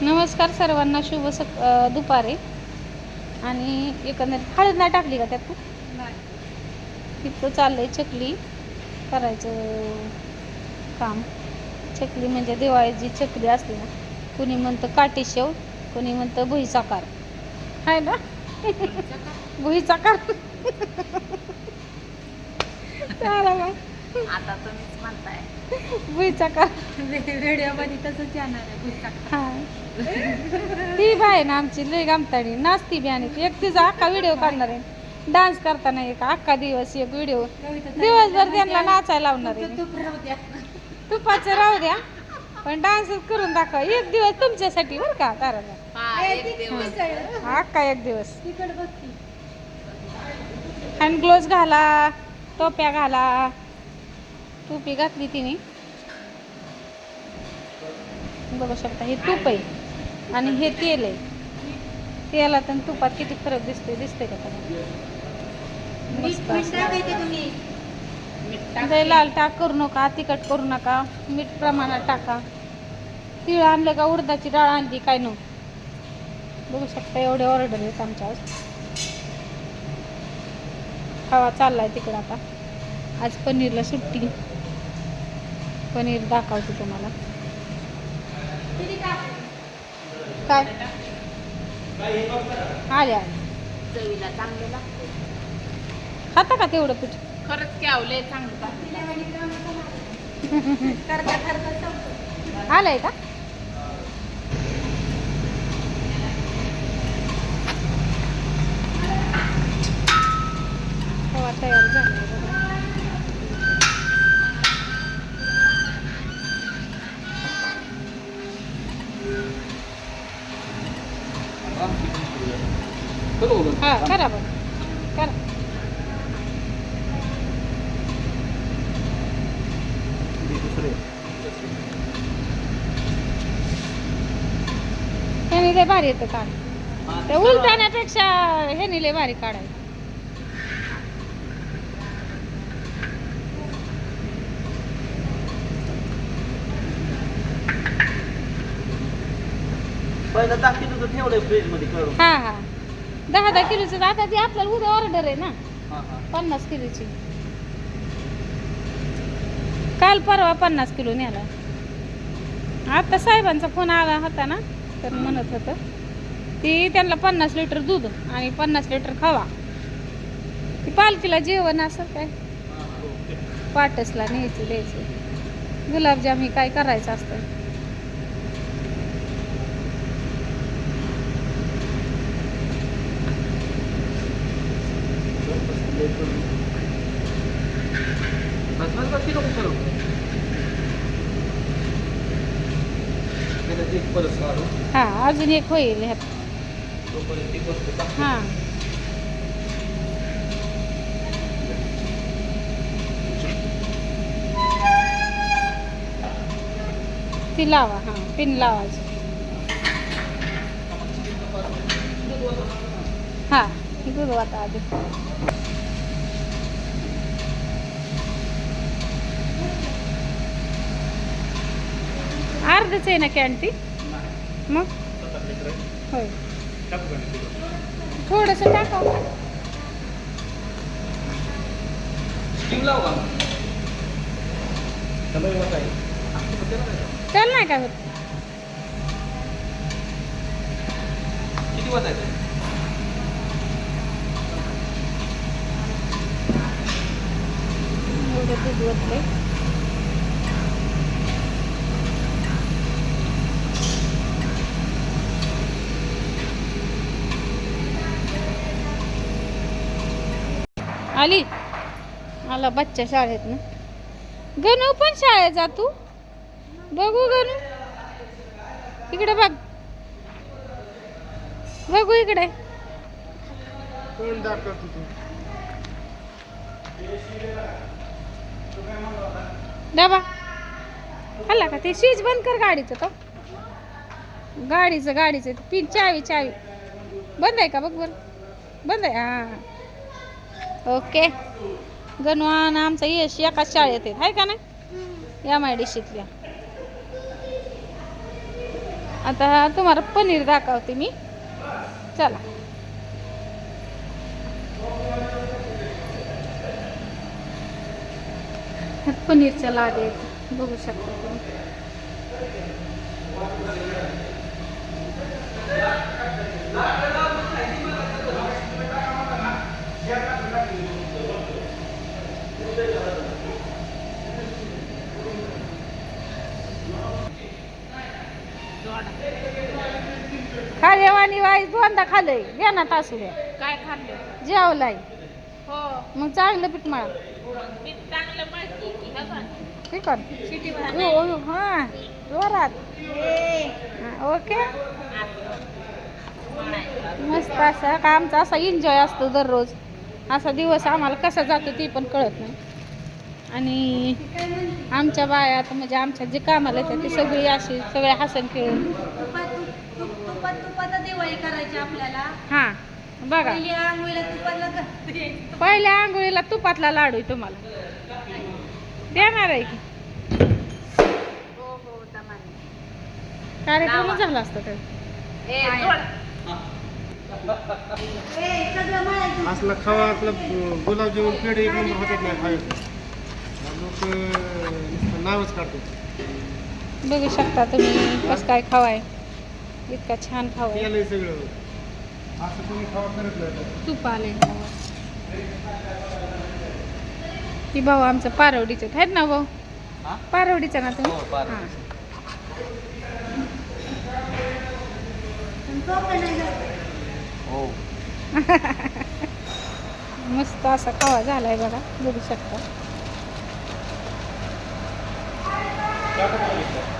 नमस्कार सर्वांना शुभ सक दुपारे. आणि एकंदरीत हळद नाही टाकली का त्यात तू? तिथं चाललंय चकली करायचं काम. चकली म्हणजे दिवाळीची चकली असते ना. कुणी म्हणतं काठी शेव कुणी म्हणतं भुईचा कार आहे ना? भुईचा कार चला मग. आता तुम्हीच म्हणताय. भुईचा कार व्हिडिओमध्ये तसंच येणार आहे भुईचा हा. ती बाय ना आमची लय गमताडी. नाचती बी आणि ती. एक तिचा अख्खा व्हिडिओ काढणार आहे. डान्स करताना एक अख्खा दिवस एक व्हिडिओ. दिवसभर त्यांना नाचायला लावणार आहे. मी. तूप राहू द्या. तुपाचं राहू द्या. पण डान्सच करून दाखवा. एक दिवस तुमच्यासाठी बरं का ताराचा हा, एक दिवस. अख्खा एक दिवस. हँड ग्लोव्ज घाला टोप्या घाला. टोपी घातली तिने. बघू शकता हे तूप आहे. आणि हे तेल आहे. तेलात आणि तुपात किती फरक दिसतोय दिसतंय का. लय लाल टाक करू नका तिखट करू नका. मीठ प्रमाणात टाका. तिळ आणलं का उडदाची डाळ आणली काय नो? बघू शकता एवढे ऑर्डर आहेत आमच्या आज. खावा चाललाय तिकडं आता. आज पनीरला सुट्टी. पनीर दाखवते तुम्हाला. काय? आले आले. चवीला चांगलं लागतं. खाता का तेवढं पीठ? खरंच की आवलंय चांगलं आलंय का? खवा तयार झालाय हा करा ह्याने लय भारी येतं काढ. ते उलटाण्यापेक्षा ह्याने लय भारी काढायचं पहिलं दाखवत होतं ठेवलंय फ्रीजमध्ये हा हा. दहा दहा किलोचं आता ती आपल्याला उद्या ऑर्डर आहे ना. पन्नास किलोची. काल परवा पन्नास किलो नेला. आता साहेबांचा फोन आला होता ना तर म्हणत होतं ती त्यांना पन्नास लिटर दूध आणि पन्नास लिटर खावा. ती पालखीला जेवण असं काय? पाटसला न्यायचं द्यायचं. गुलाबजाम हे काय करायचं असतं? बस बस बस नको करू हा अजून एक होईल ह्यात. तोपर्यंत ती हा. ती लावा हा पिन लावायची हा दूध आता आधी. अर्धच आहे ना कॅन्टी मग? होय. थोडस टाका स्टीम लावू का? एवढं काय? असं त्याला काय? त्याला नाही काय होत किती वाजायचं एवढं दूध ओतलंय आली? आला बच्चा शाळेत ना. गणू पण शाळेत जा तू. बघू गणू. इकडे बघ. बघू इकडे. डबा आला का? ते स्विच बंद कर गाडीचं तो गाडीचं गाडीचं. पिन चावी चावी. बंद आहे का? बघ बरं. बंद आहे. हा. ओके. गणवान आमचा यश एकाच शाळेत आहेत आहे का नाही? या माय डिशीतल्या. आता तुम्हाला पनीर दाखवते मी. चला. पनीरच्या लाद आहेत. बघू शकता तुम्ही. खाल्यवानी वाई दोनदा खाल्लंय. ध्यानात असू द्या काय खाल्लं जेवलाय. हो. मग चांगलं पीठ मळा. मी चांगलं माहिती की हा का? ठीक आहे शिटी ओ, भरा ओ, हा. जोरात. हा, ओके. मस्त असा का आमचा असा एन्जॉय असतो दररोज. असा दिवस आम्हाला कसा जातो ते पण कळत नाही. आणि आमच्या बायात म्हणजे आमच्या जे कामाला येतात ते सगळी अशी सगळे हसन खेळून तुपात तुप- तुपात तुपात दिवाळी करायची आपल्याला हां बघा. पहिल्या आंघोळीला तुपातला लाडू आहे तुम्हाला देणार आहे की कार्यक्रम. झाला असता तर. असलं खावा आपलं गुलाबजामुन पेढे एक नंबर होतात नाही खायचं लोक नावच काढतात. बघू शकता तुम्ही कसं काय खावाय इतका छान खावाय सगळं. असं कोणी खावा करत नाही तूप आले ती भाऊ आमचं पारवडीचे आहेत ना भाऊ? हा? पारवडीचा ना तुम्ही? हो, पारवडीचा. हां. हो. मस्त असा खावा झालाय बघा. बघू शकता. टाकत नाही.